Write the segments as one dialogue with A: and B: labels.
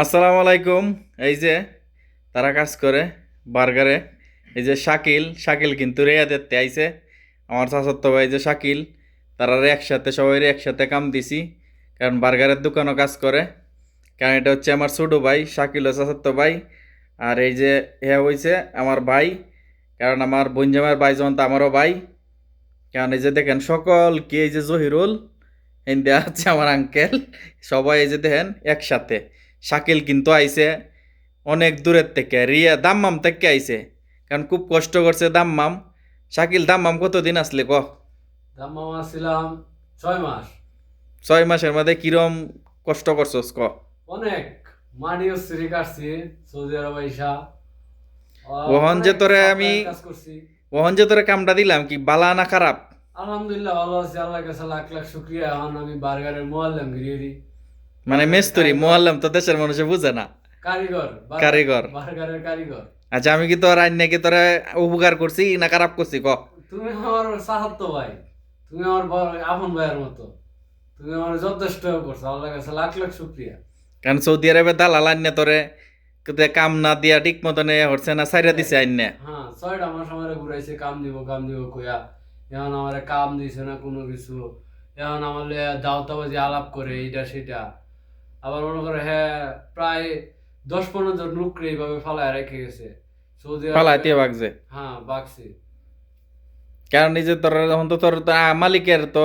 A: আসসালামু আলাইকুম। এই যে তারা কাজ করে বার্গারে। এই যে শাকিল শাকিল কিন্তু রেয়া দেখতে আইছে। আমার চাচাত ভাই যে শাকিল তারা একসাথে সবাই একসাথে কাম দিছি, কারণ বার্গারের দোকানও কাজ করে। কারণ এটা হচ্ছে আমার ছোটো ভাই শাকিল ও ভাই। আর এই যে হ্যাঁ হয়েছে আমার ভাই, কারণ আমার বঞ্জামের ভাই যেমন তো আমারও ভাই। কারণ এই যে দেখেন সকল কি এই যে জহিরুল হিন্দে আছে আমার আঙ্কেল সবাই এই যে দেখেন একসাথে। শাকিল কিন্তু আইছে অনেক দূরের থেকে রিয়া দাম্মাম থেকে আইছে। কারণ খুব কষ্ট করছে দাম্মাম। শাকিল দাম্মাম কতদিন আসলে ক
B: দাম্মামা ছিলাম ছয় মাস।
A: ছয় মাসের মধ্যে কিরম কষ্ট করছস ক
B: অনেক। মানিও সিরি কাটছি সৌদি আরব আইসা।
A: ওহন যে তোরে আমি- ওহন যে তোরে কামটা দিলাম কি বালা না খারাপ?
B: আলহামদুলিল্লাহ ভালো আছি আল্লাহর কাছে লাখ লাখ শুক্রিয়া। এখন আমি বার্গারের মোয়াল্লাম গিরিয়ে দিই।
A: মানে মেস্তুরি মোয়াল্লাম তো দেশের মানুষে বুঝে না।
B: কারিগর
A: কারিগর।
B: বার্গারের কারিগর।
A: আচ্ছা আমি কি তোর আইন কি তোরে উপকার করছি না খারাপ করছি? ক।
B: তুমি আমার সাহায্য ভাই। তুমি আমার আপন ভাইয়ের মতো। তুমি আমার যথেষ্ট করছ। আল্লাহর কাছে লাখ লাখ শুক্রিয়া।
A: কারণ সৌদি আরবে দালাল আইনে তোরে কাম না দিয়া ঠিক মতনে হচ্ছে না সাইরা দিছে আইনে
B: হ্যাঁ ছয়টা মাস আমার ঘুরাইছে কাম দিব কাম দিব কইয়া। এখন আমার কাম দিছে না কোনো কিছু। এখন আমার দাওতাবাজি আলাপ করে এইটা সেটা আবার মনে করে হ্যাঁ প্রায় দশ পনেরো জন লোকরে এইভাবে ফালায় রেখে গেছে। সৌদি
A: পালাইতে বাগছে
B: হ্যাঁ বাকছি
A: কারণ যে তোর এখন তো তোর মালিকের তো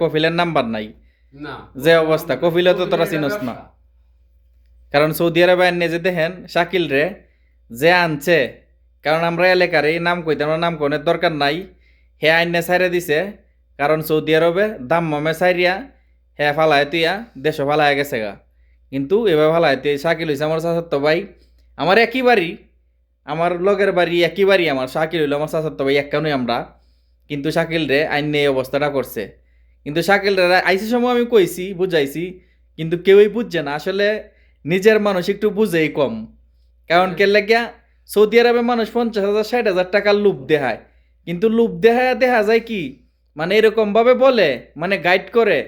A: কফিলের নাম্বার নাই।
B: না।
A: যে অবস্থা, কফিলে তো তোরা চিনস না। কারণ সৌদি আরবে আইনে যে দেখেন শাকিল রে যে আনছে কারণ আমরা এলাকার এই নাম কইতে আমরা নাম কোনের দরকার নাই। হে আইনে সাইরে দিছে কারণ সৌদি আরবে দাম মামে সাইরিয়া হে ফালায় তুইয়া দেশ ফালায় গেছে গা। কিন্তু এভাবে ফালায় তুই শাকিল হইছে আমার চাচাতো ভাই। আমার একই বাড়ি। আমার লগের বাড়ি একই বাড়ি আমার। শাকিল হইল আমার চাচাতো ভাই একখানই আমরা। কিন্তু শাকিল রে আইনে এই অবস্থাটা করছে। কিন্তু শাকিল রে আইসি সময় আমি কইছি বুঝাইছি। কিন্তু কেউই বুঝছে না। আসলে নিজের মানুষ একটু বুঝেই কম। কারণ কে লাগিয়া সৌদি আরবে মানুষ পঞ্চাশ হাজার ষাট হাজার টাকার লুপ দেখায়। কিন্তু লুপ দেখায় দেখা যায় কি? মানে এরকমভাবে বলে মানে গাইড করে।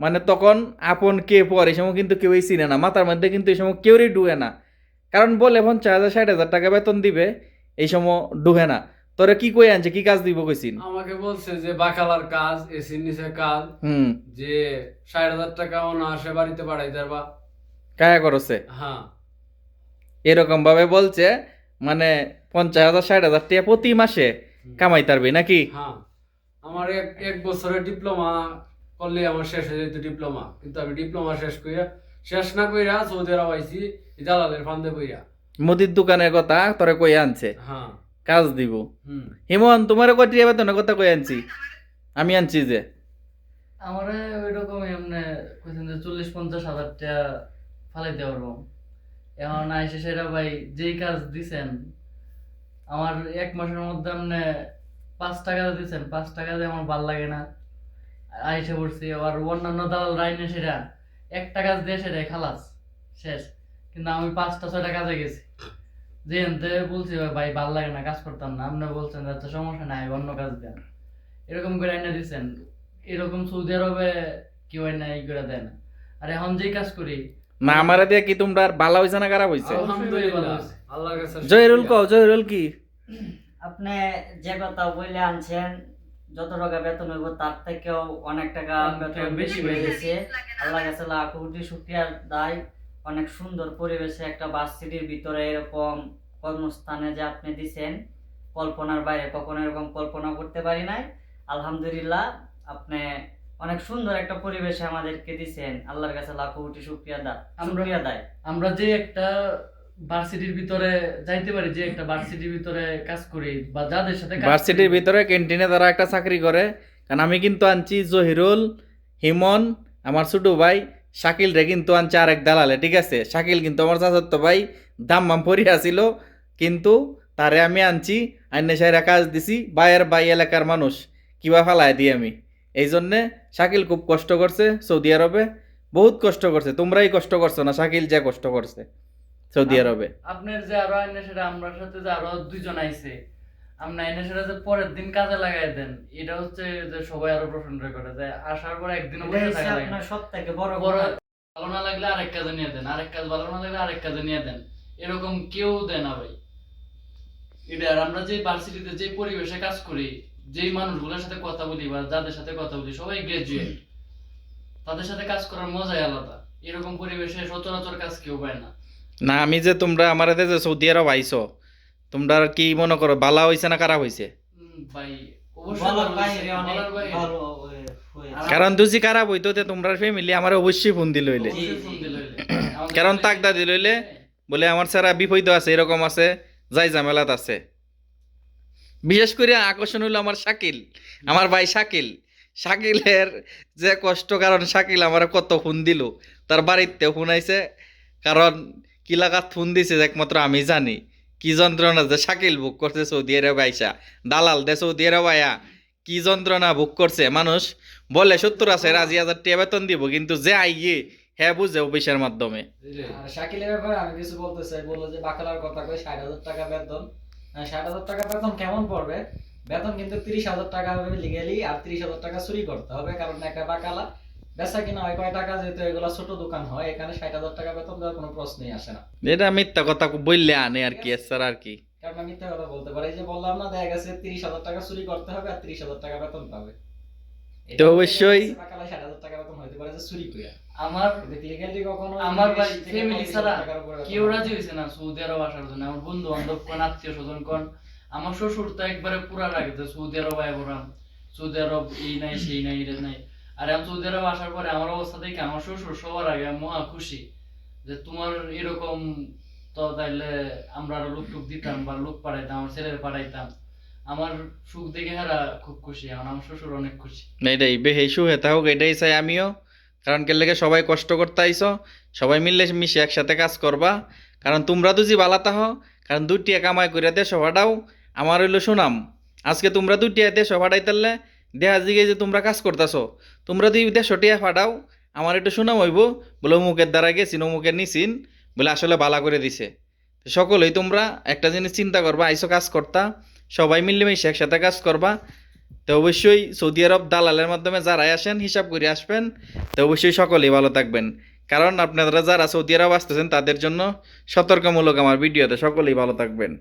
A: মানে তখন আপন কে পর এই সময় কিন্তু কেউই চিনে না। মাথার মধ্যে কিন্তু এই সময় কেউই ডুবে না। কারণ বলে পঞ্চাশ হাজার ষাট হাজার টাকা বেতন দিবে এই সময় ডুবে না। তোরে কি কই আনছে কি কাজ দিব কইছিন
B: আমাকে বলছে যে বাকালার কাজ এসির নিচে কাজ
A: হুম।
B: যে ষাট হাজার টাকা না আসে বাড়িতে বাড়াই দেবা
A: কায়া করছে?
B: হ্যাঁ।
A: এরকম ভাবে বলছে মানে পঞ্চাশ হাজার ষাট হাজার টাকা প্রতি মাসে কামাই তারবি নাকি?
B: হ্যাঁ। আমার এক এক বছরের ডিপ্লোমা করলে আমার শেষ হয়ে যেত ডিপ্লোমা কিন্তু আমি ডিপ্লোমা শেষ কইরা শেষ না কইরা সৌদি আরব আইছি দালালের ফান্দে কইরা
A: মুদির দোকানের কথা তোরে কই আনছে।
B: হ্যাঁ।
A: কাজ দিব।
B: হুম।
A: হিমন তোমার কটি বেতনের কথা কই আনছি। আমি আনছি যে।
C: আমারে ওই রকমই এমনি কইছেন যে চল্লিশ পঞ্চাশ হাজার টাকা ফালাইতে পারব এখন আইসে সেটা ভাই যেই কাজ দিছেন আমার এক মাসের মধ্যে এমনি পাঁচ টাকা দিছেন পাঁচ টাকা দিয়ে আমার ভালো লাগে না। আইসে পড়ছি আবার অন্যান্য দালাল রাইনে সেটা একটা কাজ দিয়ে সেটাই খালাস শেষ। কিন্তু আমি পাঁচটা ছয়টা কাজে গেছি। যে বলছি ভাই ভালো লাগে না কাজ করতাম না। আপনি বলছেন যে আচ্ছা সমস্যা নাই অন্য কাজ দেন। এরকম করে আইনা দিচ্ছেন এরকম সৌদি আরবে কেউ আইনা এই করে দেয় না। আর এখন যেই কাজ করি
A: না আমারে দিয়ে কি তোমরা আর বালা হইছে না খারাপ হইছে?
B: আলহামদুলিল্লাহ আল্লাহর কাছে
A: জহিরুল
B: শুকরিয়া।
A: কও জহিরুল কি?
D: আপনি যে কথা বলে আনছেন যত টাকা বেতন হইব তার থেকেও অনেক টাকা বেতন বেশি হয়ে গেছে। আল্লাহ কাছে লাখ কোটি শুক্রিয়া দায় অনেক সুন্দর পরিবেশে একটা বাস সিটির ভিতরে এরকম কর্মস্থানে যে আপনি দিছেন কল্পনার বাইরে কখনো এরকম কল্পনা করতে পারি নাই। আলহামদুলিল্লাহ আপনি অনেক সুন্দর একটা পরিবেশে আমাদেরকে দিছেন। আল্লাহর কাছে লাখ কোটি শুক্রিয়া দা
C: আমরা-
D: শুক্রিয়া দেয়
C: আমরা যে একটা ভার্সিটির ভিতরে যাইতে পারি যে একটা ভার্সিটির ভিতরে কাজ করি বা যাদের সাথে
A: ভার্সিটির ভিতরে ক্যান্টিনে তারা একটা চাকরি করে। কারণ আমি কিন্তু আনছি জহিরুল হিমন আমার ছোট ভাই শাকিল রে কিন্তু আনছে আরেক দালালে ঠিক আছে? শাকিল কিন্তু আমার চাচাতো ভাই দাম মাম ছিল কিন্তু তারে আমি আনছি আইনে সাইরা কাজ দিছি বাইয়ের বাই এলাকার মানুষ কিবা ফালায় দিই আমি। এই জন্যে শাকিল খুব কষ্ট করছে সৌদি আরবে বহুত কষ্ট করছে তোমরাই কষ্ট করছ না? শাকিল যে কষ্ট করছে। সৌদি আরবে।
C: আপনার যে আরও আইনে সেটা আমার সাথে যে আরও দুইজন আইছে আমরা আইনে সেটা যে পরের দিন কাজে লাগাই দেন এটা হচ্ছে যে সবাই আরও প্রশংসা করে যে আসার পর একদিনও
D: এটা
C: বসে থাকা লাগে
D: সব থেকে বড়
C: বড় ভালো না লাগলে আরেক কাজে নিয়ে দেন আরেক কাজ ভালো না লাগলে আরেক কাজে নিয়ে দেন। এরকম কেউ দেয় না ভাই। এটা আর আমরা যে ভার্সিটিতে যে পরিবেশে কাজ করি যেই মানুষগুলোর সাথে কথা বলি বা যাদের সাথে কথা বলি সবাই গ্রাজুয়েট তাদের সাথে কাজ করার মজাই আলাদা। এরকম পরিবেশে সচরাচর কাজ কেউ পায় না।
A: না আমি যে তোমরা আমার যে সৌদি আরব আইছো তোমরা কি মনে করো বালা হইছে না খারাপ হইছে?
C: উম, ভাই অবশ্যই
D: বলার
C: হয়েছে,
D: হয়ে- হয়েছে।
A: কারণ তুই খারাপ হইতো তে তোমরা ফ্যামিলি আমার অবশ্যই ফোন দিল হইলে। কারণ তাকদা দিল হইলে বলে আমার ছাড়া বিপদ আছে এরকম আছে যাই ঝামেলাত আছে। বিশেষ করে আকর্ষণ হলো আমার শাকিল আমার ভাই শাকিল। শাকিলের যে কষ্ট কারণ শাকিল আমার কত ফোন দিল তার বাড়িতে ফোন আইছে। কারণ কি লাগাত ফোন দিছে একমাত্র আমি জানি? কি যন্ত্রণা যে শাকিল বুক করছে সৌদি আরব আইসা? দালাল দে সৌদি আরব আয়া। কি যন্ত্রণা বুক করছে? মানুষ বলে, সত্তর আছে, রাজি, হাজার টাকা বেতন দিব, কিন্তু যে আইয়ে হ্যাঁ বুঝে অফিসের মাধ্যমে।
E: শাকিলের ব্যাপারে আমি কিছু বলতে চাই। বলল যে, বাকালার কথা কই ষাট হাজার টাকা বেতন। ষাট হাজার টাকা বেতন কেমন পড়বে? বেতন কিন্তু তিরিশ হাজার টাকা হবে লিগেলি আর তিরিশ হাজার টাকা চুরি করতে হবে, কারণ একটা বাকালা। বেচা কিনা হয় কয় টাকা যেহেতু এগুলো ছোট দোকান হয় এখানে ষাট হাজার টাকা বেতন দেওয়ার কোনো প্রশ্নই আসে না।
A: এটা মিথ্যা কথা বললে আনে আর কি স্যার আর কি।
E: কারণ আমি মিথ্যা কথা বলতে পারি যে বললাম না দেখা গেছে তিরিশ হাজার টাকা চুরি করতে হবে আর তিরিশ হাজার টাকা বেতন পাবে।
A: তো অবশ্যই-
E: ষাট হাজার টাকা বেতন হইতে পারে যে চুরি কইয়া
C: আমার
E: কিন্তু কখনো
C: আমার ভাই ফ্যামিলি ছাড়া
E: টাকার উপরে বেতন
C: কেউ রাজি হয়েছে না সৌদি আরব আসার জন্য আমার বন্ধু বান্ধব কোন আত্মীয় স্বজন কোন আমার শ্বশুর তো একবারে পুরা যে সৌদি আরব আয় সৌদি আরব এই নাই সেই নাই এটা নাই। আর আমি সৌদি আরব আসার পরে আমার অবস্থা দেখে আমার শ্বশুর সবার আগে মহা খুশি যে তোমার এরকম তো তাইলে আমরা আরও লোক টুক দিতাম বা লোক পাঠাইতাম আমার ছেলের পাঠাইতাম আমার সুখ দেখে হারা খুব খুশি এখন আমার শ্বশুর অনেক খুশি।
A: না, এটাই বেহেসু হেতা হোক এটাই চাই আমিও। কারণ কে লেগে সবাই কষ্ট করতে আইসো সবাই মিললে মিশে একসাথে কাজ করবা। কারণ তোমরা যে বালাতা হও কারণ দুটিয়া কামাই করে দেশ ভাড়াও আমার হইল সুনাম। আজকে তোমরা দুটিয়া দেশ ভাড়াই তাহলে দেহা জিগে যে তোমরা কাজ করতেছো, তোমরা যদি দেশ টিয়া ফাটাও, আমার একটু সুনাম হইব, বলে অমুকের দ্বারা গেছিন অমুকের নিছিন বলে আসলে বালা করে দিছে। সকলেই তোমরা একটা জিনিস চিন্তা করবা, আইসো কাজ করতা, সবাই মিলেমিশে একসাথে কাজ করবা। তো অবশ্যই সৌদি আরব দালালের মাধ্যমে যারাই আসেন, হিসাব করে আসবেন। তো অবশ্যই সকলেই ভালো থাকবেন। কারণ আপনারা যারা সৌদি আরব আসতেছেন, তাদের জন্য সতর্কমূলক আমার ভিডিওতে সকলেই ভালো থাকবেন।